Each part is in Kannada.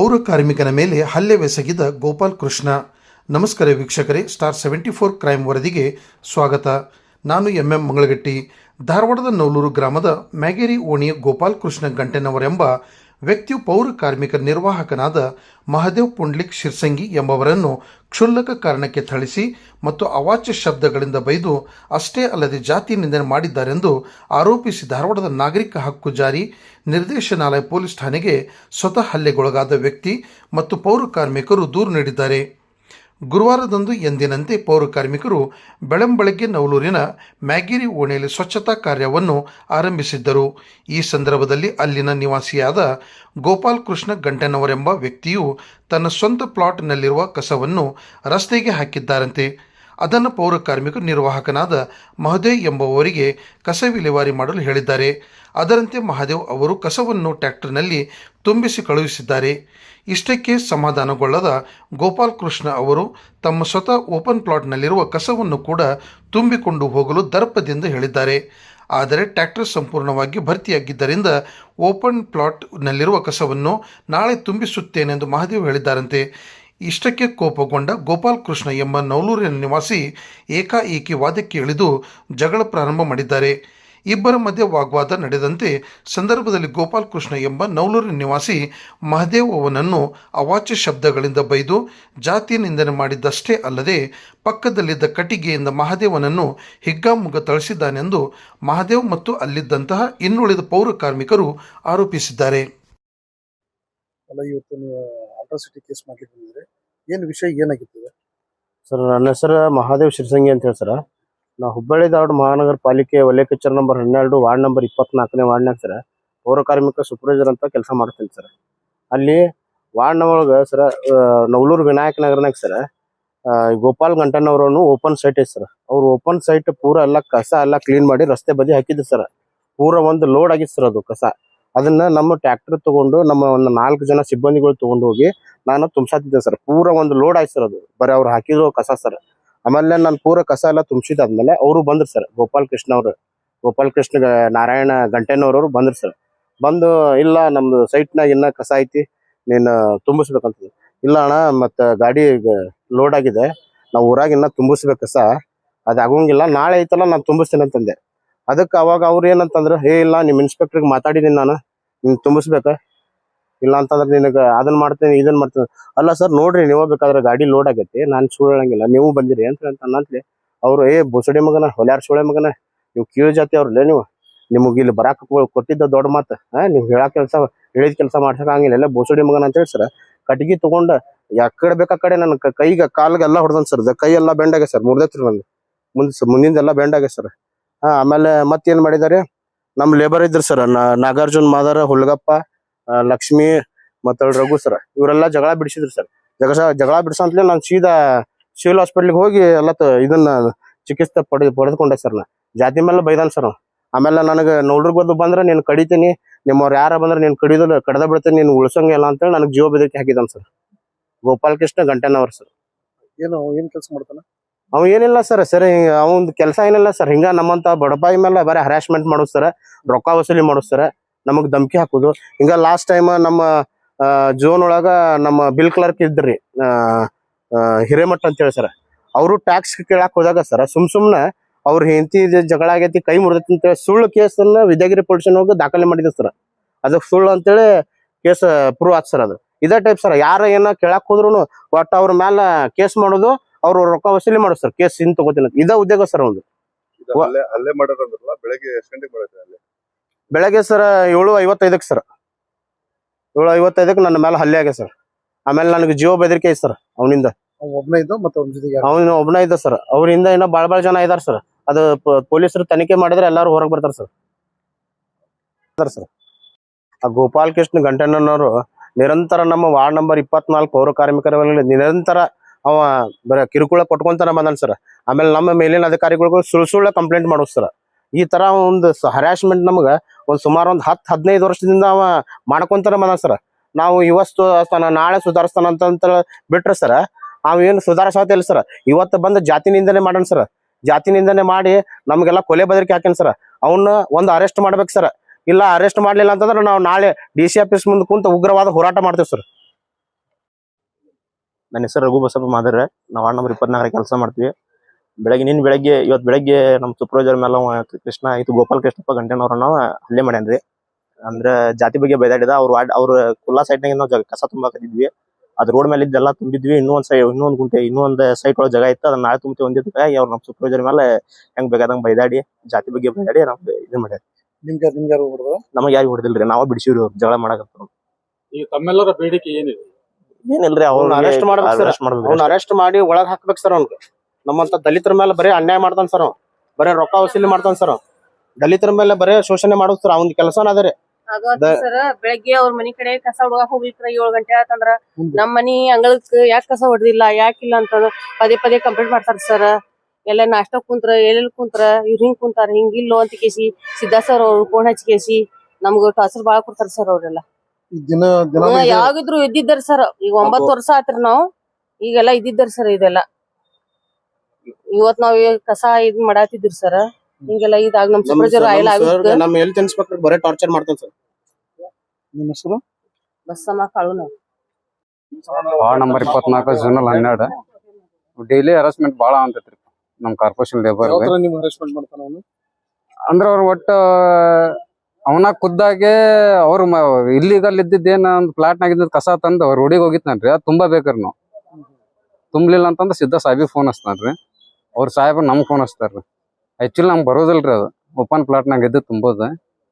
ಪೌರ ಕಾರ್ಮಿಕನ ಮೇಲೆ ಹಲ್ಲೆವೆಸಗಿದ ಗೋಪಾಲ್ ಕೃಷ್ಣ. ನಮಸ್ಕಾರ ವೀಕ್ಷಕರೇ ಸ್ಟಾರ್ ಸೆವೆಂಟಿ ಫೋರ್ ಕ್ರೈಮ್ ವರದಿಗೆ ಸ್ವಾಗತ. ನಾನು ಎಂ ಎಂ ಮಂಗಳಗಟ್ಟಿ. ಧಾರವಾಡದ ನೌಲೂರು ಗ್ರಾಮದ ಮ್ಯಾಗೇರಿ ಓಣಿಯ ಗೋಪಾಲ್ ಕೃಷ್ಣ ಗಂಟೆನವರೆಂಬ ವ್ಯಕ್ತಿಯು ಪೌರ ಕಾರ್ಮಿಕ ನಿರ್ವಾಹಕನಾದ ಮಹದೇವ್ ಪುಂಡ್ಲಿಕ್ ಶಿರ್ಸಂಗಿ ಎಂಬವರನ್ನು ಕ್ಷುಲ್ಲಕ ಕಾರಣಕ್ಕೆ ಥಳಿಸಿ ಮತ್ತು ಅವಾಚ್ಯ ಶಬ್ದಗಳಿಂದ ಬೈದು ಅಷ್ಟೇ ಅಲ್ಲದೆ ಜಾತಿ ನಿಂದನೆ ಮಾಡಿದ್ದಾರೆಂದು ಆರೋಪಿಸಿ ಧಾರವಾಡದ ನಾಗರಿಕ ಹಕ್ಕು ಜಾರಿ ನಿರ್ದೇಶನಾಲಯ ಪೊಲೀಸ್ ಠಾಣೆಗೆ ಸ್ವತಃ ಹಲ್ಲೆಗೊಳಗಾದ ವ್ಯಕ್ತಿ ಮತ್ತು ಪೌರ ಕಾರ್ಮಿಕರು ದೂರು ನೀಡಿದ್ದಾರೆ. ಗುರುವಾರದಂದು ಎಂದಿನಂತೆ ಪೌರ ಕಾರ್ಮಿಕರು ಬೆಳಂಬೆಳಗ್ಗೆ ನವಲೂರಿನ ಮ್ಯಾಗೇರಿ ಓಣೆಯಲ್ಲಿ ಸ್ವಚ್ಛತಾ ಕಾರ್ಯವನ್ನು ಆರಂಭಿಸಿದ್ದರು. ಈ ಸಂದರ್ಭದಲ್ಲಿ ಅಲ್ಲಿನ ನಿವಾಸಿಯಾದ ಗೋಪಾಲ್ ಕೃಷ್ಣ ಗಂಟನವರೆಂಬ ವ್ಯಕ್ತಿಯು ತನ್ನ ಸ್ವಂತ ಪ್ಲಾಟ್ನಲ್ಲಿರುವ ಕಸವನ್ನು ರಸ್ತೆಗೆ ಹಾಕಿದ್ದಾರಂತೆ. ಅದನ್ನು ಪೌರ ಕಾರ್ಮಿಕ ನಿರ್ವಾಹಕನಾದ ಮಹದೇವ್ ಎಂಬುವವರಿಗೆ ಕಸ ವಿಲೇವಾರಿ ಮಾಡಲು ಹೇಳಿದ್ದಾರೆ. ಅದರಂತೆ ಮಹಾದೇವ್ ಅವರು ಕಸವನ್ನು ಟ್ರ್ಯಾಕ್ಟರ್ನಲ್ಲಿ ತುಂಬಿಸಿ ಕಳುಹಿಸಿದ್ದಾರೆ. ಇಷ್ಟಕ್ಕೆ ಸಮಾಧಾನಗೊಳ್ಳದ ಗೋಪಾಲ್ ಕೃಷ್ಣ ಅವರು ತಮ್ಮ ಸ್ವತಃ ಓಪನ್ ಪ್ಲಾಟ್ನಲ್ಲಿರುವ ಕಸವನ್ನು ಕೂಡ ತುಂಬಿಕೊಂಡು ಹೋಗಲು ದರ್ಪದಿಂದ ಹೇಳಿದ್ದಾರೆ. ಆದರೆ ಟ್ರ್ಯಾಕ್ಟರ್ ಸಂಪೂರ್ಣವಾಗಿ ಭರ್ತಿಯಾಗಿದ್ದರಿಂದ ಓಪನ್ ಪ್ಲಾಟ್ನಲ್ಲಿರುವ ಕಸವನ್ನು ನಾಳೆ ತುಂಬಿಸುತ್ತೇನೆಂದು ಮಹಾದೇವ್ ಹೇಳಿದ್ದಾರಂತೆ. ಇಷ್ಟಕ್ಕೆ ಕೋಪಗೊಂಡ ಗೋಪಾಲ್ ಕೃಷ್ಣ ಎಂಬ ನವಲೂರಿನ ನಿವಾಸಿ ಏಕಾಏಕಿ ವಾದಕ್ಕೆ ಇಳಿದು ಜಗಳ ಪ್ರಾರಂಭ ಮಾಡಿದ್ದಾರೆ. ಇಬ್ಬರ ಮಧ್ಯೆ ವಾಗ್ವಾದ ನಡೆದಂತೆ ಸಂದರ್ಭದಲ್ಲಿ ಗೋಪಾಲ್ ಕೃಷ್ಣ ಎಂಬ ನವಲೂರಿನ ನಿವಾಸಿ ಮಹದೇವ್ ಅವನನ್ನು ಅವಾಚ್ಯ ಶಬ್ದಗಳಿಂದ ಬೈದು ಜಾತಿ ನಿಂದನೆ ಮಾಡಿದ್ದಷ್ಟೇ ಅಲ್ಲದೆ ಪಕ್ಕದಲ್ಲಿದ್ದ ಕಟಿಗೆಯಿಂದ ಮಹದೇವನನ್ನು ಹಿಗ್ಗಾಮುಗ್ಗ ತಳಿಸಿದ್ದಾನೆಂದು ಮಹದೇವ್ ಮತ್ತು ಅಲ್ಲಿದ್ದಂತಹ ಇನ್ನುಳಿದ ಪೌರ ಕಾರ್ಮಿಕರು ಆರೋಪಿಸಿದ್ದಾರೆ. ಅಟ್ರಾಸಿಟಿ ಕೇಸ್ ಮಾಡ್ಲಿಕ್ಕೆ ಬಂದಿದ್ದಾರೆ ಏನು ವಿಷಯ ಏನಾಗಿತ್ತು ಸರ್, ನನ್ನ ಹೆಸರು ಮಹಾದೇವ್ ಶಿರ್ಸಂಗಿ ಅಂತ ಹೇಳಿ ಸರ್. ನಾವು ಹುಬ್ಬಳ್ಳಿ ಧಾರವಾಡ ಮಹಾನಗರ ಪಾಲಿಕೆ ವಲಯ ಕಚೇರಿ ನಂಬರ್ ಹನ್ನೆರಡು, ವಾರ್ಡ್ ನಂಬರ್ ಇಪ್ಪತ್ನಾಲ್ಕನೇ ವಾರ್ಡ್ನಾಗ ಸರ್, ಪೌರ ಕಾರ್ಮಿಕ ಸೂಪರ್ವೈಸರ್ ಅಂತ ಕೆಲಸ ಮಾಡ್ತೀನಿ ಸರ್. ಅಲ್ಲಿ ವಾರ್ಡ್ ಒಳಗೆ ಸರ್ ನವಲೂರು ವಿನಾಯಕ ನಗರನಾಗ ಸರ್ ಗೋಪಾಲ್ ಗಂಟನವರನ್ನು ಓಪನ್ ಸೈಟ್ ಐತೆ ಸರ್. ಅವ್ರು ಓಪನ್ ಸೈಟ್ ಪೂರ ಎಲ್ಲ ಕಸ ಎಲ್ಲ ಕ್ಲೀನ್ ಮಾಡಿ ರಸ್ತೆ ಬದಿ ಹಾಕಿದ್ರು ಸರ್. ಪೂರ ಒಂದು ಲೋಡ್ ಆಗಿತ್ತು ಸರ್ ಅದು ಕಸ. ಅದನ್ನ ನಮ್ಮ ಟ್ರ್ಯಾಕ್ಟರ್ ತಗೊಂಡು, ನಮ್ಮ ಒಂದು ನಾಲ್ಕು ಜನ ಸಿಬ್ಬಂದಿಗಳು ತಗೊಂಡು ಹೋಗಿ ನಾನು ತುಂಬ್ಸಾತಿದ್ದೆ ಸರ್. ಪೂರ ಒಂದು ಲೋಡ್ ಆಯ್ತು ಸರ್ ಅದು. ಬರೀ ಅವ್ರು ಹಾಕಿದ್ರು ಕಸ ಸರ್. ಆಮೇಲೆ ನಾನು ಪೂರ ಕಸ ಎಲ್ಲ ತುಂಬಿಸಿದಾದ್ಮೇಲೆ ಅವರು ಬಂದ್ರು ಸರ್. ಗೋಪಾಲ್ ಕೃಷ್ಣ ಅವರು. ಗೋಪಾಲ್ ಕೃಷ್ಣ ನಾರಾಯಣ ಗಂಟೆನವ್ರವ್ರು ಬಂದ್ರು ಸರ್. ಬಂದು, ಇಲ್ಲ ನಮ್ದು ಸೈಟ್ನಾಗ ಇನ್ನ ಕಸ ಐತಿ, ನೀನು ತುಂಬಿಸ್ಬೇಕಂತ. ಇಲ್ಲ ಅಣ್ಣ, ಮತ್ತೆ ಗಾಡಿ ಲೋಡ್ ಆಗಿದೆ. ನಾವು ಊರಾಗ ಇನ್ನ ತುಂಬಿಸ್ಬೇಕು ಕಸ. ಅದಾಗಂಗಿಲ್ಲ ನಾಳೆ ಐತಲ್ಲ ನಾನು ತುಂಬಿಸ್ತೀನಿ ಅಂತಂದೆ. ಅದಕ್ಕೆ ಅವಾಗ ಅವ್ರು ಏನಂತಂದ್ರೆ, ಹೇ, ಇಲ್ಲ ನಿಮ್ಮ ಇನ್ಸ್ಪೆಕ್ಟರ್ಗೆ ಮಾತಾಡಿದೀನಿ ನಾನು ನಿಮ್ಗೆ ತುಂಬಿಸ್ಬೇಕ? ಇಲ್ಲ ಅಂತಂದ್ರೆ ನಿನಗೆ ಅದನ್ನ ಮಾಡ್ತೀನಿ ಇದನ್ನ ಮಾಡ್ತೀನಿ. ಅಲ್ಲ ಸರ್, ನೋಡ್ರಿ, ನೀವು ಬೇಕಾದ್ರೆ ಗಾಡಿ ಲೋಡ್ ಆಗೈತಿ, ನಾನು ಸುಳ್ಳಂಗಿಲ್ಲ ನೀವು ಬಂದಿರಿ ಅಂತ ಅಂತ ಅನ್ನಂತ್ಲಿ ಅವ್ರು, ಏ, ಬುಸಡಿ ಮಗನ, ಹೊಲ್ಯಾರ ಸುಳೆ ಮಗನ, ನೀವು ಕೀಳು ಜಾತಿ ಅವ್ರಲ್ಲೇ ನೀವು, ನಿಮಗೆ ಇಲ್ಲಿ ಬರಾಕ ಕೊಟ್ಟಿದ್ದ ದೊಡ್ಡ ಮಾತು ನೀವು ಹೇಳಕ್ ಕೆಲಸ, ಹೇಳಿದ ಕೆಲಸ ಮಾಡ್ಸಕ್ ಹಂಗಿಲ್ಲ ಎಲ್ಲ ಬೋಸಡಿ ಮಗನ ಅಂತ ಹೇಳಿ ಸರ್ ಕಟ್ಟಿಗೆ ತಗೊಂಡ ಯಾಕಡೆ ಬೇಕಾ ಕಡೆ ನನ್ನ ಕೈಗೆ ಕಾಲ್ಗೆ ಎಲ್ಲ ಹೊಡೆದನ್ ಸರ್ ಕೈ ಎಲ್ಲ ಬೆಂಡಾಗೆ ಸರ್, ಮುರ್ದೈತ್ರಿ ನಂದು, ಮುಂದ್ ಮುಂದಿಂದೆಲ್ಲ ಬೆಂಡಾಗೆ ಸರ್. ಹಾ, ಆಮೇಲೆ ಮತ್ತೇನ್ ಮಾಡಿದಾರೆ? ನಮ್ ಲೇಬರ್ ಇದ್ರು ಸರ್ ನಾಗಾರ್ಜುನ್ ಮಾದಾರ, ಹುಲ್ಗಪ್ಪ ಲಕ್ಷ್ಮಿ ಮತ್ತ ರಘು ಸರ್ ಇವರೆಲ್ಲ ಜಗಳ ಬಿಡಿಸಿದ್ರು ಸರ್ ಜಗಳ ಜಗಳ ಬಿಡಿಸಂತಲೇ ನಾನು ಸೀದಾ ಸಿವಿಲ್ ಹಾಸ್ಪಿಟ್ಲಿಗೆ ಹೋಗಿ ಎಲ್ಲ ಇದನ್ನ ಚಿಕಿತ್ಸೆ ಪಡೆ ಪಡೆದುಕೊಂಡೆ ಸರ್ ನಾ. ಜಾತಿ ಮೇಲೆ ಬೈದಾನ ಸರ್ ಆಮೇಲೆ ನನಗೆ ನೋಡ್ರಿಗೆ ಬಂದು ಬಂದ್ರೆ ನೀನು ಕಡಿತೀನಿ, ನಿಮ್ಮವ್ರು ಯಾರ ಬಂದ್ರೆ ನೀನು ಕಡಿಯೋದಿಲ್ಲ ಕಡ್ದ ಬಿಡ್ತೀನಿ, ನೀನು ಉಳ್ಸಂಗಿಲ್ಲ ಅಂತೇಳಿ ನನಗೆ ಜೀವ ಬೆದರಿಕೆ ಹಾಕಿದಾನ ಸರ್ ಗೋಪಾಲ್ ಕೃಷ್ಣ ಗಂಟೆನವ್ರು ಸರ್ ಏನು ಏನು ಕೆಲಸ ಮಾಡ್ತಾನ? ಅವ ಏನಿಲ್ಲ ಸರ್ ಸರಿ ಅವನ್ ಕೆಲಸ ಏನಿಲ್ಲ ಸರ್ ಹಿಂಗ ನಮ್ಮಂತ ಬಡಪಾಯಿ ಮೇಲೆ ಬರೀ ಹರಾಸ್ಮೆಂಟ್ ಮಾಡೋದು ಸರ್ ರೊಕ್ಕ ವಸೂಲಿ ಮಾಡೋದು ಸರ್ ನಮಗ್ ಧಮಕಿ ಹಾಕುದು. ಹಿಂಗ ಲಾಸ್ಟ್ ಟೈಮ್ ನಮ್ಮ ಜೋನ್ ಒಳಗ ನಮ್ಮ ಬಿಲ್ ಕ್ಲರ್ಕ್ ಇದ್ರಿ ಹಿರೇಮಠ ಅಂತ ಹೇಳಿ ಸರ್ ಅವರು ಟ್ಯಾಕ್ಸ್ ಕೇಳಾಕ್ ಹೋದಾಗ ಸರ್ ಸುಮ್ ಸುಮ್ನೆ ಅವ್ರ ಹೆಂಡತಿ ಜಗಳ ಆಗೈತಿ, ಕೈ ಮುರಿದೈತಿ ಅಂತೇಳಿ ಸುಳ್ಳು ಕೇಸನ್ನ ವಿದ್ಯಾಗಿರಿ ಪೊಲೀಸ್ ಹೋಗಿ ದಾಖಲೆ ಮಾಡಿದ್ರು ಸರ್ ಅದಕ್ಕೆ ಸುಳ್ಳು ಅಂತೇಳಿ ಕೇಸ್ ಪ್ರೂವ್ ಆತ್ ಸರ್ ಅದು. ಇದೇ ಟೈಪ್ ಸರ್ ಯಾರ ಏನ ಕೇಳಕ್ ಹೋದ್ರು ಒಟ್ಟು ಅವ್ರ ಮ್ಯಾಲ ಕೇಸ್ ಮಾಡೋದು ಅವ್ರು ರೊಕ್ಕ ವಸೂಲಿ ಮಾಡೋ ಸರ್ ಕೇಸ್ ಇನ್ ತಗೋತೀನಿ ಇದ ಉದ್ಯೋಗ ಸರ್ ಒಂದು ಅಲ್ಲೇ ಬೆಳಗ್ಗೆ ಎಷ್ಟು ಗಂಟೆಗೆ ಮಾಡಿದ್ರೆ ಅಲ್ಲೇ? ಬೆಳಗ್ಗೆ ಸರ್ ಏಳು ಐವತ್ತೈದಕ್ಕೆ ಸರ್. ಏಳು ಐವತ್ತೈದಕ್ಕೆ ನನ್ನ ಮೇಲೆ ಹಲ್ಲೆ ಆಗಿದೆ ಸರ್. ಆಮೇಲೆ ನನಗೆ ಜೀವ ಬೆದರಿಕೆ ಐತೆ ಸರ್ ಅವನಿಂದ. ಅವ್ನು ಒಬ್ಬನೇ ಇದ್ದ ಮತ್ತೆ ಅವ್ನ ಜೊತೆಗೆ ಯಾರು? ಅವನು ಒಬ್ಬನ ಇದ್ದ ಸರ್. ಅವರಿಂದ ಇನ್ನ ಭಾಳ ಭಾಳ ಜನ ಇದಾರೆ ಸರ್. ಅದು ಪ- ಪೊಲೀಸರು ತನಿಖೆ ಮಾಡಿದ್ರೆ ಎಲ್ಲರೂ ಹೊರಗೆ ಬರ್ತಾರೆ ಸರ್. ಸರ್. ಆ ಗೋಪಾಲ್ ಕೃಷ್ಣ ಗಂಟಣ್ಣನವರು ನಿರಂತರ ನಮ್ಮ ವಾರ್ಡ್ ನಂಬರ್ ಇಪ್ಪತ್ನಾಲ್ಕು ಪೌರ ಕಾರ್ಮಿಕರ ಮೇಲೆ ನಿರಂತರ ಅವ ಬರ ಕಿರುಕುಳ ಕೊಟ್ಕೊಂತಾನ ಬಂದಾನ ಸರ್ ಆಮೇಲೆ ನಮ್ಮ ಮೇಲಿನ ಅಧಿಕಾರಿಗಳಿಗೂ ಸುಳ್ಳು ಸುಳ್ಳು ಕಂಪ್ಲೇಂಟ್ ಮಾಡೋದು ಸರ್ ಈ ತರ ಒಂದು ಹರಾಸ್ಮೆಂಟ್ ನಮ್ಗೆ ಒಂದು ಸುಮಾರು ಒಂದ್ ಹತ್ತು, ಹದಿನೈದು ವರ್ಷದಿಂದ ಅವ ಮಾಡ್ಕೊಂತಾರ ಬಂದಾನ ಸರ್ ನಾವು ಇವತ್ತು ನಾಳೆ ಸುಧಾರಿಸ್ತಾನ ಅಂತ ಬಿಟ್ರೆ ಸರ್ ಏನು ಸುಧಾರಿಸತ್ತಿಲ್ಲ ಸರ್ ಇವತ್ತು ಬಂದು ಜಾತಿನಿಂದನೇ ಮಾಡೋಣ ಸರ್ ಜಾತಿನಿಂದನೇ ಮಾಡಿ ನಮಗೆಲ್ಲ ಕೊಲೆ ಬದರಿಕೆ ಹಾಕ್ಯಾನ ಸರ್ ಅವನ್ನ ಒಂದು ಅರೆಸ್ಟ್ ಮಾಡ್ಬೇಕು ಸರ್ ಇಲ್ಲ ಅರೆಸ್ಟ್ ಮಾಡ್ಲಿಲ್ಲ ಅಂತಂದ್ರೆ ನಾವು ನಾಳೆ ಡಿ ಸಿ ಆಫೀಸ್ ಮುಂದೆ ಕುಂತ ಉಗ್ರವಾದ ಹೋರಾಟ ಮಾಡ್ತೇವೆ ಸರ್ ನನ್ನ ಹೆಸರು ರಘು ಬಸಪ್ಪ ಮಾದರ್ ನಾವು ವಾರ್ಡ್ ನಂಬರ್ ಇಪ್ಪತ್ನಾಲ್ಕರ ಕೆಲಸ ಮಾಡ್ತೀವಿ. ಬೆಳಗ್ಗೆ ನಿನ್ನ ಬೆಳಗ್ಗೆ ಇವತ್ತು ಬೆಳಗ್ಗೆ ನಮ್ಮ ಸೂಪರ್ವೈಸರ್ ಮೇಲೆ ಅವ ಕೃಷ್ಣ ಇದು ಗೋಪಾಲ್ ಕೃಷ್ಣಪ್ಪ ಗಂಟೆನವ್ರ ನಾವು ಹಲ್ಲೆ ಮಾಡ್ಯಾನ್ರಿ. ಅಂದ್ರೆ ಜಾತಿ ಬಗ್ಗೆ ಬೈದಾಡಿದ ಅವ್ರ ವಾರ್ಡ್ ಅವ್ರ ಕುಲ್ಲಾ ಸೈಡ್ನಾಗ ನಾವು ಜಾಗ ಕಸ ತುಂಬಾಕತ್ತಿದ್ವಿ ಅದು ರೋಡ್ ಮೇಲೆ ಇದ್ದೆಲ್ಲ ತುಂಬಿದ್ವಿ. ಇನ್ನೊಂದ್ ಸೈ ಇನ್ನೊಂದು ಗುಂಟೆ ಇನ್ನೊಂದ್ ಸೈಟ್ ಒಳಗೆ ಜಾಗ ಇತ್ತು. ಅದನ್ನ ನಾಳೆ ತುಂಬಿ ಒಂದಿದ್ದಕ್ಕೆ ಅವ್ರ ನಮ್ಮ ಸೂಪರ್ವೈಸರ್ ಮೇಲೆ ಹೆಂಗ್ ಬೇಕಾದಂಗೆ ಬೈದಾಡಿ ಜಾತಿ ಬಗ್ಗೆ ಬೈದಾಡಿ ನಮ್ಗೆ ಇದು ಮಾಡ್ಯಾರ. ನಿಮ್ಗೆ ನಿಮ್ಗೆ ಯಾರು ಹೊಡೆದ ನಮಗೆ ಯಾರು ಹೊಡೆದಿಲ್ರಿ. ನಾವ ಬಿಡಿಸಿವ್ರಿ ಅವ್ರು ಜಗಳ ಮಾಡಕತ್ತ ಈಗ ತಮ್ಮೆಲ್ಲರ ಬೇಡಿಕೆ ಏನಿದೆ? ಏನಿಲ್ರಿ ಅವ್ನ ಅರೆಸ್ಟ್ ಮಾಡ್ಬೇಕು. ಅರೆಸ್ಟ್ ಮಾಡ್ಬೇಕು. ಅವ್ನ ಅರೆಸ್ಟ್ ಮಾಡಿ ಒಳಗ್ ಹಾಕ್ಬೇಕು ಸರ್ ಅವ್ನ್ಗೆ. ನಮ್ಮಂತ ದಲಿತರ ಮೇಲೆ ಬರೀ ಅನ್ಯಾಯ ಮಾಡ್ತಾನ ಸರ್ ಅವ್ ಬರೀ ರೊಕ್ಕ ವಸೂಲಿ ಮಾಡ್ತಾನ ಸರ್ ಅವ್ ದಲಿತರ ಮೇಲೆ ಬರೀ ಶೋಷಣೆ ಮಾಡೋದು ಸರ್ ಅವ್ನ ಕೆಲಸನ ಅದ ರೀ. ಸರ್ ಬೆಳಗ್ಗೆ ಅವ್ರ ಮನಿ ಕಡೆ ಕಸ ಹುಡುಗ ಹೋಗ್ಬೇಕ್ರ ಏಳ್ ಗಂಟೆ ಆತಂದ್ರ ನಮ್ಮ ನಮ್ ಮನಿ ಅಂಗಳಕ್ ಯಾಕೆ ಕಸ ಹೊಡೆದಿಲ್ಲ ಯಾಕಿಲ್ಲ ಅಂತ ಪದೇ ಪದೇ ಕಂಪ್ಲೇಂಟ್ ಮಾಡ್ತಾರ ಸರ್ ಎಲ್ಲ ನಾಷ್ಟ ಕುಂತ್ರ ಎಲ್ಲೆಲ್ಲಿ ಕುಂತ್ರ ಇವ್ರ ಹಿಂಗ್ ಕುಂತಾರ ಹಿಂಗಿಲ್ಲೋ ಅಂತ ಕೇಸಿ ಸಿದ್ದಾ ಸರ್ ಅವ್ರು ಫೋನ್ ಹಚ್ಚಿ ಕೇಸಿ ನಮ್ಗ ಟಾಸರ್ ಬಾಳ ಕೊಡ್ತಾರ ಸರ್ ಅವ್ರೆಲ್ಲ. ದಿನ ದಿನ ಹ್ಮ್, ಯಾವಾಗಿದ್ರು ಇದ್ದಿದ್ದಾರ ಸರ್ ಈಗ ಒಂಬತ್ತು ವರ್ಷ ಆತ್ರಿ ನಾವು. ಈಗೆಲ್ಲ ಇದ್ದಿದ್ದಾರ ಸರ್ ಇದೆಲ್ಲ. ಇವತ್ ನಾವ್ ಈ ಕಸ ಇದ್ ಮಾಡಾತಿದ್ರಿ ಸರ್ ಹಿಂಗೆಲ್ಲ ಇದಾಗ ನಮ್ ನಮ್ ಸೂಪರ್ವೈಸರ್ ಆಯ್ಲ ಆಗಿತ್ತು ನಮ್ಮ ಹೆಲ್ತ್ ಇನ್ಸ್ಪೆಕ್ಟರ್ ಬರೀ ಟಾರ್ಚರ್ ಮಾಡ್ತಾನ ಸರ್ ನಿಮ್ಮ ಹೆಸರು? ಬಸ್ಸಮ್ಮ ಕಾಳು ನಾವು ವಾರ್ಡ್ ನಂಬರ್ ಇಪ್ಪತ್ನಾಲ್ಕು ಜೂನಲ್ ಹನ್ನೆರಡು. ಡೈಲಿ ಹರಾಸ್ಮೆಂಟ್ ಭಾಳ ಅಂತೈತ್ರಿ ನಮ್ಮ ಕಾರ್ಪೊರೇಷನ್ ಲೇಬರ್ ಯಾವ ತರ ನಿಮ್ಗೆ ಮಾಡ್ತಾನ ಅವನು? ಅಂದ್ರೆ ಅವ್ರು ಒಟ್ಟು ಅವನ ಖುದ್ದಾಗೆ ಅವ್ರು ಇಲ್ಲಿಗಲ್ ಇದ್ದಿದ್ದೇನ ಒಂದು ಪ್ಲಾಟ್ನಾಗ ಇದ್ದಿದ್ದು ಕಸ ತಂದು ಅವ್ರ ರೋಡಿಗೆ ಹೋಗಿತ್ತಾನ್ರಿ ಅದು ತುಂಬಾ ಬೇಕ್ರಿ ನಾವು ತುಂಬಲಿಲ್ಲ ಅಂತಂದ್ರೆ ಸಿದ್ಧ ಸಾಹೇಬಿ ಫೋನ್ ಹಚ್ತಾನ್ರಿ. ಅವ್ರ ಸಾಹೇಬ್ರು ನಮ್ಗೆ ಫೋನ್ ಹಚ್ತಾರ್ರಿ. ಆ್ಯಕ್ಚುಲಿ ನಮ್ಗೆ ಬರೋದಿಲ್ರಿ ಅದು. ಓಪನ್ ಪ್ಲಾಟ್ನಾಗ ಇದ್ದು ತುಂಬೋದು.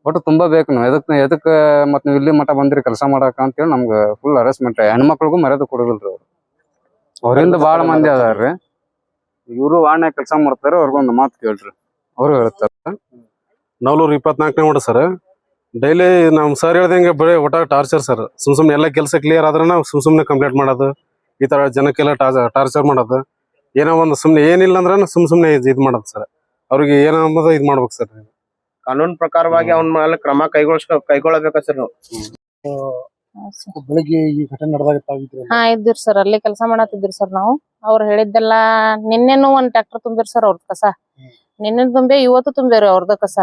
ಬಟ್ ತುಂಬಾ ಬೇಕು ನಾವು. ಎದಕ್ಕೆ ಎದಕ್ಕೆ ಮತ್ತು ನೀವು ಇಲ್ಲಿ ಮಠ ಬಂದ್ರಿ ಕೆಲಸ ಮಾಡಕ ಅಂತೇಳಿ ನಮ್ಗೆ ಫುಲ್ ಹರಾಸ್ಮೆಂಟ್ ಹೆಣ್ಮಕ್ಳಿಗೂ ಮರ್ಯಾದೆ ಕೊಡೋದಿಲ್ರಿ ಅವ್ರು. ಅವರಿಂದ ಭಾಳ ಮಂದಿ ಅದಾರ್ರಿ. ಇವರು ವಾಣ್ಯಾಗ ಕೆಲಸ ಮಾಡ್ತಾರೆ ಅವ್ರಿಗೊಂದು ಮಾತು ಕೇಳ್ರಿ. ಅವರು ಹೇಳ್ತಾರೆ. ನವಲೂರು ಇಪ್ಪತ್ನಾಲ್ಕನೇ ವಾರ್ಡ್ ಸರ್ ಡೈಲಿ ನಮ್ಮ ಸರ್ ಹೇಳ್ದಂಗೆ ಬರೀ ಒಟ್ಟಾಗ ಟಾರ್ಚರ್ ಸರ್ ಸುಮ್ ಸುಮ್ಮನೆ ಎಲ್ಲ ಕೆಲಸ ಕ್ಲಿಯರ್ ಆದ್ರೆ ಸುಮ್ ಸುಮ್ಮನೆ ಕಂಪ್ಲೇಂಟ್ ಮಾಡೋದು. ಈ ತರ ಜನಕ್ಕೆಲ್ಲ ಟಾರ್ಚರ್ ಮಾಡೋದು. ಏನೋ ಒಂದು ಸುಮ್ಮನೆ ಏನಿಲ್ಲ ಅಂದ್ರೆ ಸುಮ್ ಸುಮ್ಮನೆ ಇದು ಮಾಡೋದು ಸರ್ ಅವ್ರಿಗೆ ಏನೋ ಅಂಬೋದು ಇದು ಮಾಡ್ಬೇಕು ಸರ್ ಕಾನೂನು ಪ್ರಕಾರವಾಗಿ ಅವನ ಮೇಲೆ ಕ್ರಮ ಕೈಗೊಳ್ಸ ಕೈಗೊಳ್ಳಬೇಕು ಸರ್ ನಾವು? ಬೆಳಿಗ್ಗೆ ಈ ಘಟನೆ ನಡೆದಾಗ ಹಾ ಇದ್ದಿರ್ ಸರ್ ಅಲ್ಲೇ ಕೆಲಸ ಮಾಡತ್ತಿದ್ರಿ ಸರ್ ನಾವು. ಅವ್ರು ಹೇಳಿದ್ದೆಲ್ಲ ನಿನ್ನೆನು ಒಂದ್ ಟ್ರ್ಯಾಕ್ಟರ್ ತುಂಬಿರ್ ಸರ್ ಅವ್ರದ್ ಕಸ ನಿನ್ನೆ ತುಂಬಿ ಇವತ್ತು ತುಂಬೇರಿ ಅವ್ರದ್ದು ಕಸ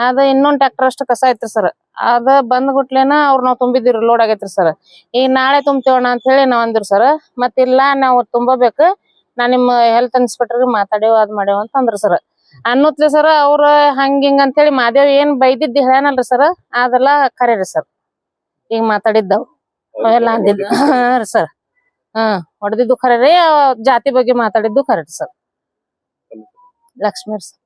ಅದ ಇನ್ನೊಂದ್ ಟ್ರ್ಯಾಕ್ಟರ್ ಅಷ್ಟು ಕಸ ಐತ್ರಿ ಸರ್ ಅದ ಬಂದ್ ಗುಟ್ಲೇನ ಅವ್ರ ನಾವ್ ತುಂಬಿದಿರಿ ಲೋಡ್ ಆಗೈತ್ರಿ ಸರ್ ಈಗ ನಾಳೆ ತುಂಬ್ತೇವಣ್ಣ ಅಂತ ಹೇಳಿ ನಾವ್ ಅಂದಿರ್ ಸರ್ ಮತ್ತಿಲ್ಲ ನಾವು ತುಂಬಬೇಕು, ನಾ ನಿಮ್ಮ ಹೆಲ್ತ್ ಇನ್ಸ್ಪೆಕ್ಟರ್ ಮಾತಾಡೇವ್, ಅದ್ ಮಾಡೇವ್ ಅಂತ ಅಂದ್ರ ಸರ್ ಅನ್ನತ್ಲೆ ಸರ್ ಅವ್ರ ಹಂಗ ಹಿಂಗ ಅಂತ ಹೇಳಿ ಮಾದೇವ್ ಏನ್ ಬೈದಿದ್ದ ಹೇಳ್ಯಾನಲ್ರಿ ಸರ್ ಅದೆಲ್ಲ ಖರೆ ರೀ ಸರ್ ಈಗ ಮಾತಾಡಿದ್ದವ್ ಅವೆಲ್ಲ ಅಂದಿದ್ದ. ಹಾ ಸರ್ ಹ್ಮ್ ಹೊಡೆದಿದ್ದು ಖರೆ ರೀ ಜಾತಿ ಬಗ್ಗೆ ಮಾತಾಡಿದ್ದು ಖರೇರಿ ಸರ್ ಲಕ್ಷ್ಮೀರ್ ಸರ್